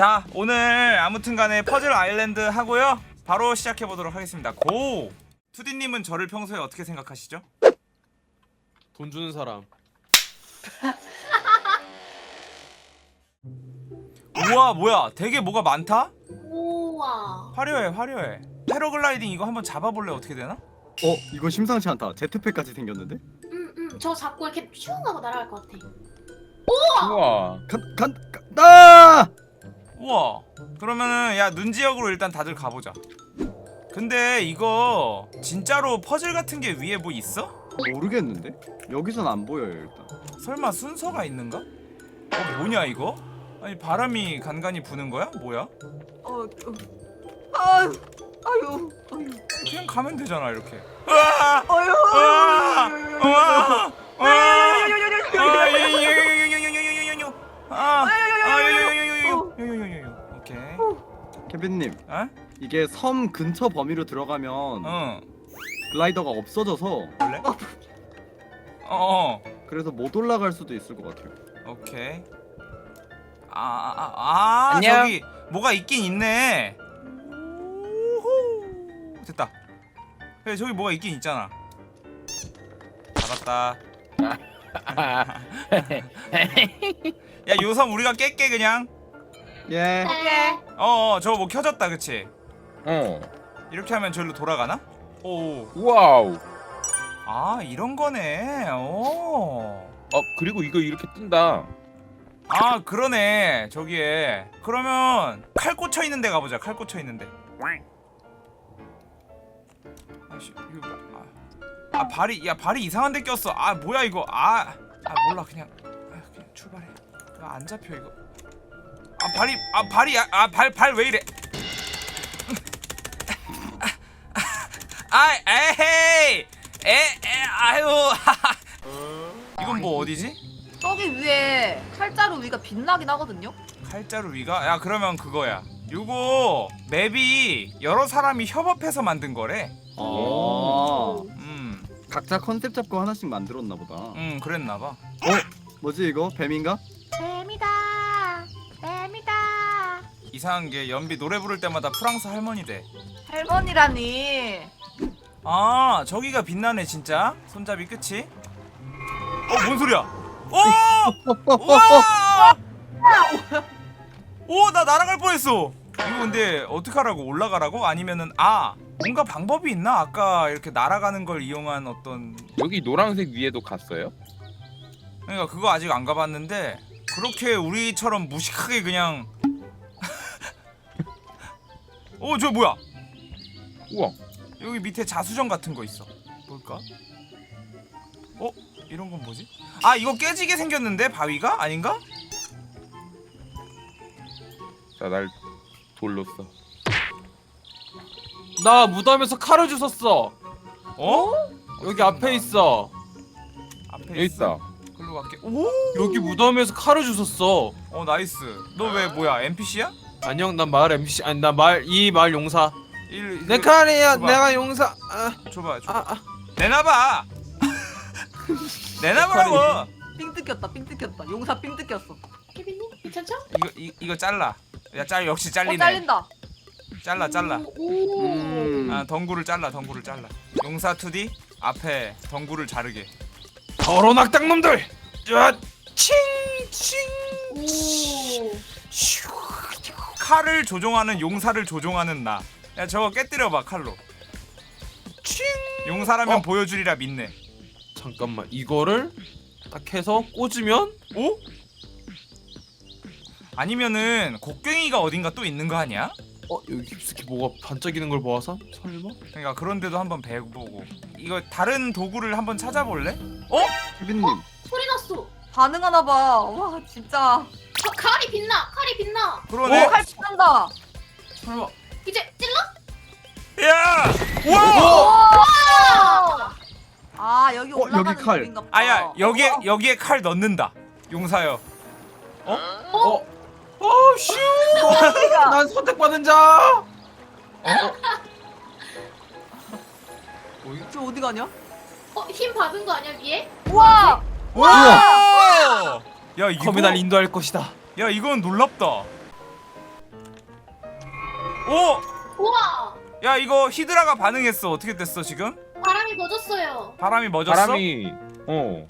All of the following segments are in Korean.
자 오늘 아무튼간에 퍼즐 아일랜드 하고요 바로 시작해 보도록 하겠습니다 고 투디님은 저를 평소에 어떻게 생각하시죠? 돈 주는 사람. 우와 뭐야 되게 뭐가 많다? 우와. 화려해 화려해 패러글라이딩 이거 한번 잡아볼래 어떻게 되나? 어 이거 심상치 않다. 제트팩까지 생겼는데? 음, 음. 저 잡고 이렇게 슝 하고 날아갈 것 같아. 우와. 간간 아! 우와 그러면은 야 눈지역으로 일단 다들 가보자 근데 이거 진짜로 퍼즐 같은 게 위에 뭐 있어? 모르겠는데? 여기선 안 보여요 일단. 설마 순서가 있는가? 어 뭐냐 이거? 아니 바람이 간간히 부는 거야? 뭐야? 어, 어. 아유, 아유, 아유, 그냥 가면 되잖아 이렇게 으아! 아유, 으아! 아유, 으아! 으아! 아유, 아유, 아, 아유, 예, 예, 예, 예, 예, 예, 예, 예, 예. 아, 아, 예, 예, 예, 예, 예, 예, 예, 예, 예, 예. 케빈님 어? 이게 섬 근처 범위로 들어가면 어. 글라이더가 없어져서 원래? 어, 어. 그래서 못 올라갈 수도 있을 것 같아요. 오케이. 아, 아, 아, 아 안녕. 저기 뭐가 있긴 있네. 오호. 됐다. 그래, 저기 뭐가 있긴 있잖아. 잡았다. 야, 요섬 우리가 깰게 그냥. 예. 네. 어, 어, 저거 뭐 켜졌다, 그치? 어. 이렇게 하면 저기로 돌아가나? 오. 와우. 아, 이런 거네. 오. 어 그리고 이거 이렇게 뜬다. 아, 그러네. 저기에. 그러면 칼 꽂혀 있는 데 가보자. 칼 꽂혀 있는 데. 아씨, 이거 뭐- 아, 아 발이 야 발이 이상한 데 꼈어. 아, 뭐야 이거. 아, 아 몰라 그냥 아, 그냥 출발해. 아, 안 잡혀 이거. 아, 발이 아 발이 아발 발 왜 이래? 아, 에헤이. 에, 에, 아유. 이건 뭐 어디지? 저기 위에 칼자루 위가 빛나긴 하거든요. 칼자루 위가? 야 그러면 그거야 요거 맵이 여러 사람이 협업해서 만든 거래 아. 음, 각자 컨셉 잡고 하나씩 만들었나 보다. 음 그랬나봐 어? 뭐지 이거? 뱀인가? 뱀이다. 이상한 게 연비 노래 부를 때마다 프랑스 할머니 할머니라니. 돼아 저기가 빛나네 진짜 손잡이 끝이 어 뭔 소리야 오! 우와! 오 나 날아갈 뻔했어 이거 근데 어떡하라고 올라가라고? 아니면은 아 뭔가 방법이 있나? 아까 이렇게 날아가는 걸 이용한 어떤 여기 노란색 위에도 갔어요? 그러니까 그거 아직 안 가봤는데 그렇게 우리처럼 무식하게 그냥 어 저 뭐야? 우와. 여기 밑에 자수정 같은 거 있어. 뭘까? 어? 이런 건 뭐지? 아 이거 깨지게 생겼는데 바위가? 아닌가? 자 날 돌로 써. 나 무덤에서 칼을 주웠어. 어? 여기 앞에 있어. 앞에 여기 있다. 글로 갈게. 오! 여기 무덤에서 칼을 주웠어. 어 나이스. 너 왜 뭐야? NPC야 안녕, 난 마을 MC 아니 나 마을 이 마을 용사. 일내 이거 칼이야, 줘봐. 내가 용사. 아, 줘봐 줘 아, 아. 내놔봐 내놔보라고 삥 뜯겼다, 삥 뜯겼다. 용사 삥 뜯겼어. 케빈님 괜찮죠? 이거 이, 이거 잘라 야잘 역시 잘리네 어 잘린다. 잘라 잘라 오. 음. 아 덩굴을 잘라 덩굴을 잘라 용사 2D 앞에 덩굴을 자르게 더러운 악당놈들. 야, 칭, 칭. 오. 슈. 칼을 조종하는 용사를 조종하는 나. 야 저거 깨뜨려봐 칼로. 칭. 용사라면 어? 보여주리라 믿네. 잠깐만, 이거를 딱 해서 꽂으면 오? 아니면은 곡괭이가 어딘가 또 있는 거 아니야? 어 여기 깊숙이 뭐가 반짝이는 걸 보아서 설마? 그러니까 그런데도 한번 배워보고. 이거 다른 도구를 한번 찾아볼래? 어? 케빈님 소리 났어. 반응하나 봐. 와 진짜. 가, 칼이 빛나. 칼이 빛나. 그러네. 칼 빛난다. 설마? 이제 찔러? 야! 와! 아 여기 어, 올라가는 여기 칼. 길인가 보다. 아야 여기에 어, 여기에 칼 넣는다. 용사여. 어? 어 슈! 어, 난 선택받은 자. 저 어디 가냐? 어, 힘 받은 거 아니야 위에? 우와. 와! 야 이거 검이 날 인도할 것이다. 야 이건 놀랍다. 오! 우와 야 이거 히드라가 반응했어 어떻게 됐어 지금? 바람이 젖었어요. 바람이 멎었어? 바람이 어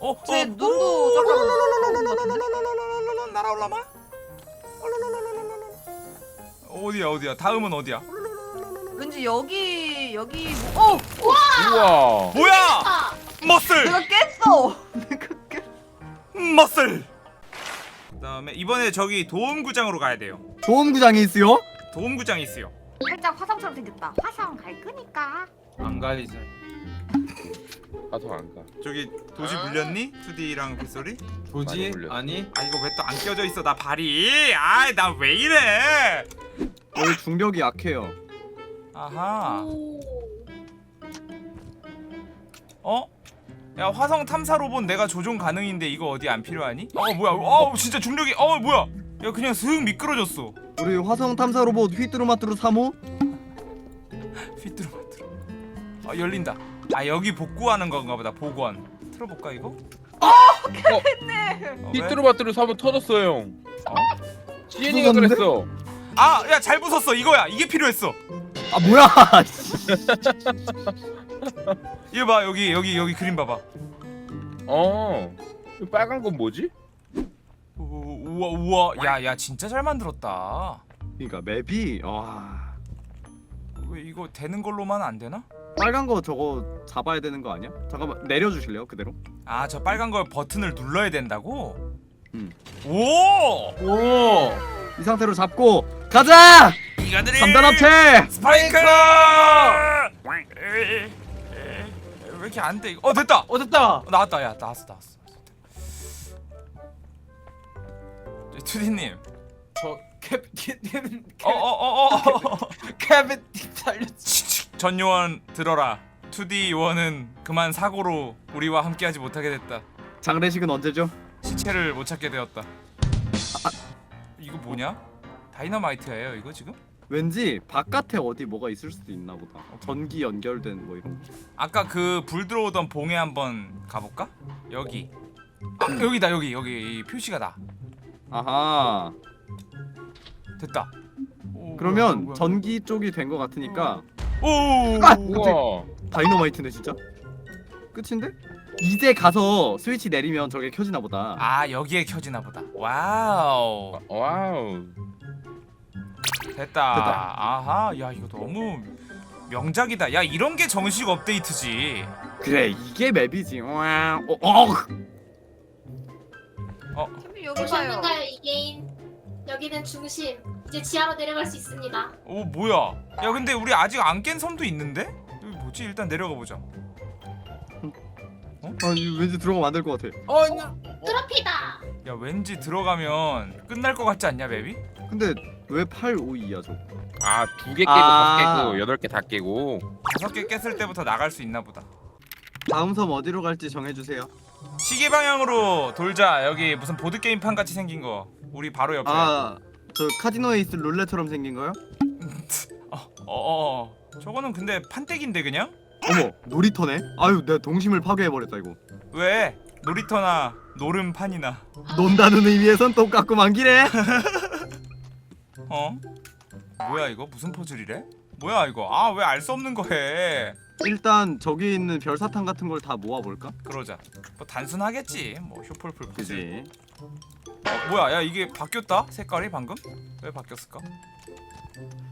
어? 어? 제 눈도 잠깐 날아올라마? 어디야 어디야 다음은 어디야? 왠지 여기 여기 뭐... 어! 우와 뭐야! 아 머슬! 내가 깼어! 머슬! 그다음에 이번에 저기 도움구장으로 가야 돼요 도움구장이 있어요? 도움구장이 있어요 살짝 화성처럼 생겼다 화성 갈 거니까 안 가리자. 가서 안 가. 저기 도시 물렸니? 2D랑 빗소리? 걸렸어. 아니? 아 이거 왜 또 안 껴져 있어 나 발이 아이 나 왜 이래 여기 중력이 약해요. 아하 오. 어? 야 화성 탐사 로봇 내가 조종 가능인데 이거 어디 안 필요하니? 어 뭐야 어 진짜 중력이 어 뭐야 야 그냥 슥 미끄러졌어 우리 화성 탐사 로봇 휘뚜루마뚜루 3호? 휘뚜루마뚜루 아 열린다 아 여기 복구하는 건가 보다 복원 틀어볼까 이거? 어, 왜? 삐뚤어바뚤어 사면 터졌어요. 어? 지엔이가 터졌는데? 그랬어. 아, 야, 잘 부쉈어. 이거야. 이게 필요했어. 아 뭐야? 이거 봐. 여기 여기 여기 그림 봐봐. 어. 이 빨간 건 뭐지? 우- 우와 우와. 야, 야, 진짜 잘 만들었다. 그러니까 맵이 와 왜 이거 되는 걸로만 안 되나? 빨간 거 저거 잡아야 되는 거 아니야? 잠깐만 내려주실래요 그대로? 아, 저 빨간 걸 버튼을 눌러야 된다고? 음. 오! 오! 이 상태로 잡고 가자! 이가들이 3단 합체! 스파이크! 왜 이렇게 안 돼? 이거? 어, 됐다. 어 됐다! 어, 나왔다. 야, 나왔어. 나왔어. 투디님. 저 캡틴 어, 어, 어, 어, 어. 캡틴 살려 전 요원 들어라. 2D 요원은 그만 사고로 우리와 함께하지 못하게 됐다. 장례식은 언제죠? 시체를 못 찾게 되었다. 이거 뭐냐? 다이너마이트예요 이거 지금? 왠지 바깥에 어디 뭐가 있을 수도 있나 보다 전기 연결된 뭐 이런 거 아까 그 불 들어오던 봉에 한번 가볼까? 여기. 아 여기다 여기 여기 이 표시가 나. 아하 됐다. 오, 그러면 뭐야, 뭐야. 전기 쪽이 된 거 같으니까 오. 아! 우와. 다이너마이트네 진짜? 끝인데? 이제 가서 스위치 내리면 저게 켜지나 보다 아 여기에 켜지나 보다. 와우. 와우. 됐다. 됐다. 아하. 야 이거 너무 명작이다. 야 이런 게 정식 업데이트지. 그래 이게 맵이지 와, 어, 어. 여기 봐요 보셨는가요 이 게임? 여기는 중심. 이제 지하로 내려갈 수 있습니다. 오 뭐야? 야 근데 우리 아직 안 깬 섬도 있는데? 여기 뭐지? 일단 내려가 보자. 아니 왠지 들어가면 안 될 것 같아 어 있나? 트로피다. 야 왠지 들어가면 끝날 것 같지 않냐 맵이? 근데 왜 8, 5, 2야 저거 아 두 개 깨고 아. 다 깨고 여덟 개 다 깨고. 다섯 개 깼을 때부터 나갈 수 있나 보다. 다음 섬 어디로 갈지 정해주세요 시계 방향으로 돌자. 여기 무슨 보드 게임판 같이 생긴 거. 우리 바로 옆에. 아 저 카지노에 있을 룰렛처럼 생긴 거요? 어, 어, 어. 저거는 근데 판때기인데 그냥? 어머 놀이터네? 아유 내가 동심을 파괴해버렸다 이거 왜? 놀이터나 노름판이나. 논다는 의미에선 똑같고 만기래 어? 뭐야 이거? 무슨 포즈리래? 뭐야 이거? 아 왜 알 수 없는 거 해? 일단 저기 있는 별사탕 같은 걸 다 모아볼까? 그러자. 뭐 단순하겠지. 뭐 포즈. 그지 어, 뭐야? 야 이게 바뀌었다? 색깔이 방금? 왜 바뀌었을까?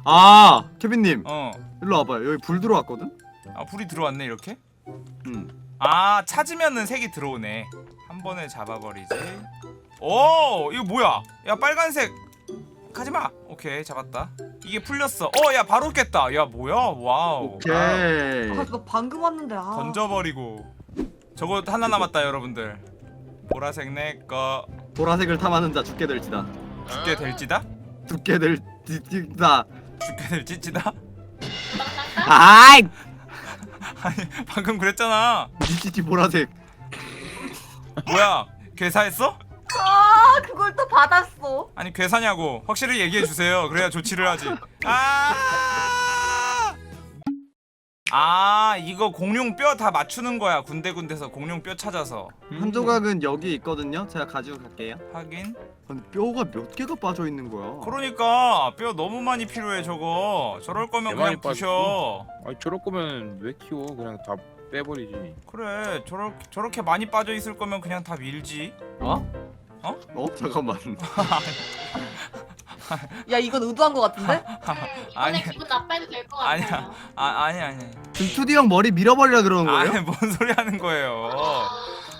아 케빈님 어. 일로 와봐요 여기 불 들어왔거든? 아 불이 들어왔네 이렇게? 음. 아 찾으면은 색이 들어오네. 한 번에 잡아버리지. 오 이거 뭐야? 야 빨간색 가지마. 오케이 잡았다. 이게 풀렸어. 어 야 바로 깼다. 야 뭐야? 와우. 오케이 아 그거 방금 왔는데 아 던져버리고. 저거 하나 남았다 여러분들. 보라색 내거 보라색을 탐하는 자 죽게 될지다 죽게 될지다? 죽게 될지다 죽게 될지다? 아이 아니 방금 그랬잖아. 니찌찌 보라색 뭐야? 괴사했어? 아 그걸 또 받았어 아니 괴사냐고 확실히 얘기해 주세요. 그래야 조치를 하지. 아! 아 이거 공룡 뼈 다 맞추는 거야 군데군데서 공룡 뼈 찾아서 한 조각은 여기 있거든요. 제가 가지고 갈게요. 하긴 근데 뼈가 몇 개가 빠져 있는 거야? 그러니까 뼈 너무 많이 필요해 저거 저럴 거면 그냥 부셔 아니 저럴 거면 왜 키워? 그냥 다 빼버리지. 그래 저렇게 저렇게 많이 빠져 있을 거면 그냥 다 밀지 어? 어 잠깐만. 야 이건 의도한 거 같은데? 아니. 아니 기분 나빠해도 될 것 아니야. 같아요. 아 아니 아니 지금 2D 형 머리 밀어버리려 그러는 거예요? 아니 뭔 소리 하는 거예요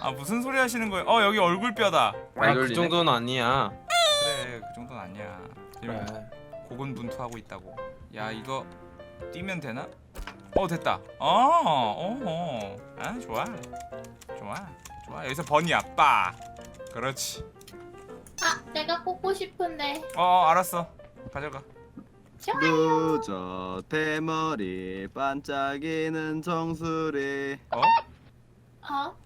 아 무슨 소리 하시는 거예요 어 여기 얼굴 뼈다 많이 아, 그. 정도는 아니야. 그래 그 정도는 아니야 지금 고군분투하고 있다고 야 이거 뛰면 되나? 어 됐다 어 어 어 아 좋아 좋아 좋아 여기서 버니야 빠 그렇지 아 내가 꽂고 싶은데. 어 알았어 가져가 루저 대머리 반짝이는 정수리 어? 어?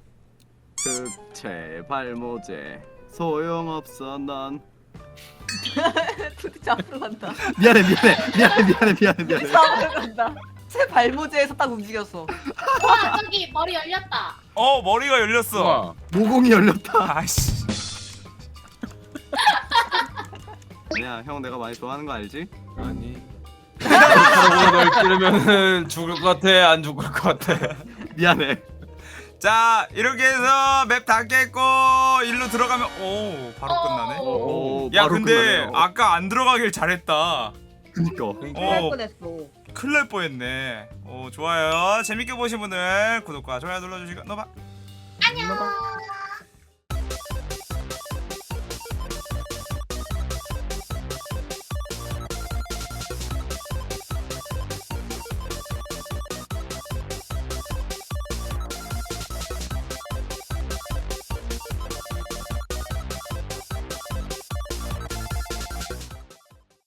흑채 발모제 소용없어 넌 도대체 앞으로 간다. 미안해 미안해 미안해 미안해 미안해 미안해 앞으로 간다. 새 발모제에서 딱 움직였어. 와 저기 머리 열렸다. 어 머리가 열렸어. 모공이 열렸다 아이씨 아니야 형 내가 많이 좋아하는 거 알지? 아니. 바로 널 찌르면은 죽을 것 같아? 안 죽을 것 같아? 미안해 자 이렇게 해서 맵 다 깼고 일로 들어가면 오 바로 끝나네 오, 야 바로 근데 끝나네요. 아까 안 들어가길 잘했다 그니까 어 뻔했어. 큰일 날 뻔했네 오 좋아요 재밌게 보신 분들 구독과 좋아요 눌러주시고 너봐 안녕.